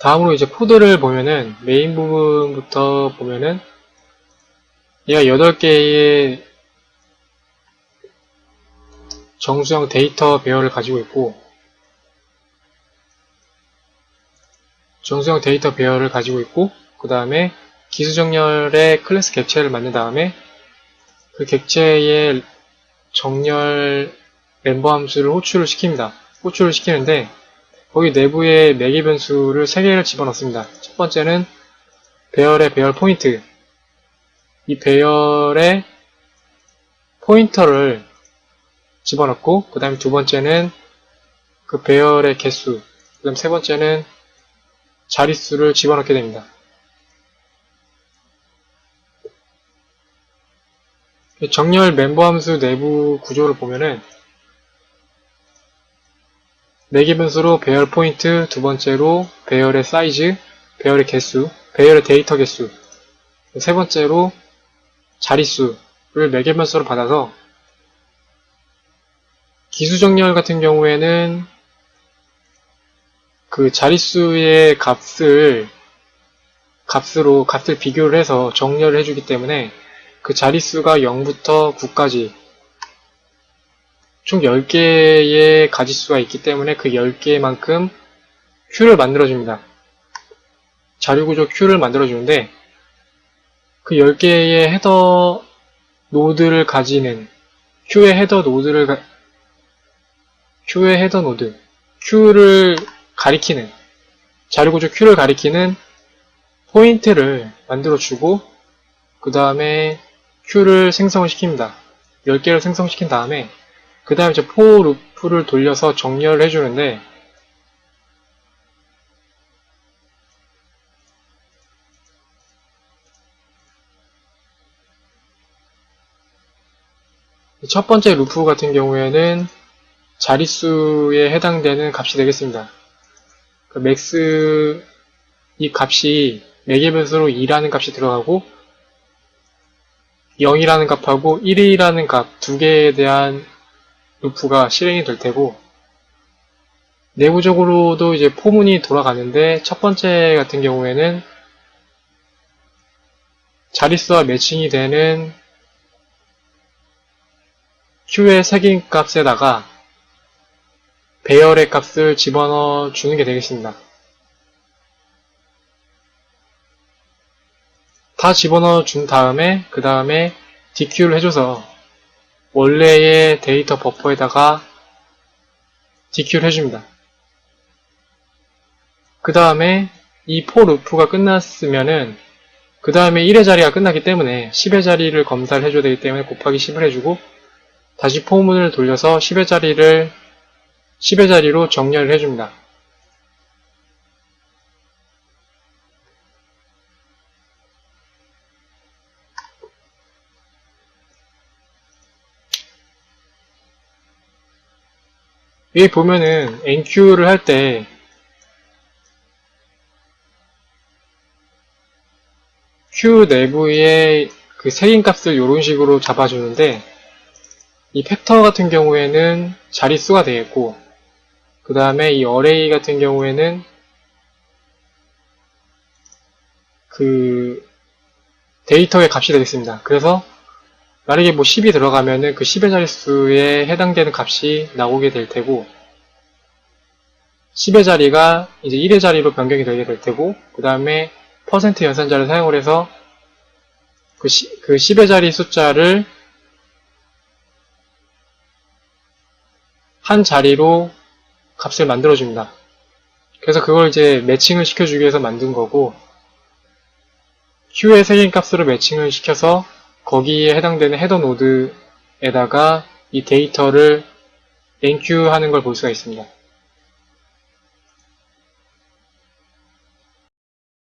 다음으로 이제 코드를 보면은 메인 부분부터 보면은 얘가 8개의 정수형 데이터 배열을 가지고 있고 정수형 데이터 배열을 가지고 있고 그 다음에 기수정렬의 클래스 객체를 만든 다음에 그 객체의 정렬 멤버 함수를 호출을 시킵니다. 호출을 시키는데 거기 내부에 매개 변수를 3개를 집어넣습니다. 첫 번째는 배열의 배열 포인트 이 배열의 포인터를 집어넣고 그 다음에 두 번째는 그 배열의 개수 그 다음 세 번째는 자릿수를 집어넣게 됩니다. 정렬 멤버 함수 내부 구조를 보면은 매개 변수로 배열 포인트, 두 번째로 배열의 사이즈, 배열의 개수, 배열의 데이터 개수, 세 번째로 자릿수를 매개 변수로 받아서 기수정렬 같은 경우에는 그 자릿수의 값을 값으로 값을 비교를 해서 정렬을 해주기 때문에 그 자릿수가 0부터 9까지 총 10개의 가지수가 있기 때문에 그 10개만큼 큐를 만들어줍니다. 자료구조 큐를 만들어주는데 그 10개의 헤더 노드를 가지는 큐의 헤더 노드를 가, 큐의 헤더 노드 큐를 가리키는 자료구조 큐를 가리키는 포인트를 만들어주고 그 다음에 큐를 생성을 시킵니다. 10개를 생성시킨 다음에 그 다음에 이제 for 루프를 돌려서 정렬을 해주는데 첫 번째 루프 같은 경우에는 자릿수에 해당되는 값이 되겠습니다. 그 맥스 이 값이 매개 변수로 2라는 값이 들어가고 0이라는 값하고 1이라는 값 두 개에 대한 루프가 실행이 될 테고 내부적으로도 이제 포문이 돌아가는데 첫 번째 같은 경우에는 자릿수와 매칭이 되는 q의 색인 값에다가 배열의 값을 집어넣어 주는 게 되겠습니다. 다 집어넣어 준 다음에 그 다음에 DQ를 해줘서 원래의 데이터 버퍼에다가 DQ를 해줍니다. 그 다음에 이 for 루프가 끝났으면은 그 다음에 1의 자리가 끝나기 때문에 10의 자리를 검사를 해줘야 되기 때문에 곱하기 10을 해주고 다시 포문을 돌려서 10의 자리를 10의 자리로 정렬을 해줍니다. 위에 보면은 NQ를 할 때 Q 내부의 그 색인 값을 이런 식으로 잡아주는데 이 팩터 같은 경우에는 자릿수가 되겠고 그 다음에 이 어레이 같은 경우에는 그 데이터의 값이 되겠습니다. 그래서 만약에 뭐 10이 들어가면은 그 10의 자릿수에 해당되는 값이 나오게 될 테고 10의 자리가 이제 1의 자리로 변경이 되게 될 테고 그 다음에 퍼센트 연산자를 사용을 해서 그, 시, 그 10의 자리 숫자를 한 자리로 값을 만들어줍니다. 그래서 그걸 이제 매칭을 시켜주기 위해서 만든 거고 Q의 색인 값으로 매칭을 시켜서 거기에 해당되는 헤더 노드에다가 이 데이터를 enq 하는 걸 볼 수가 있습니다.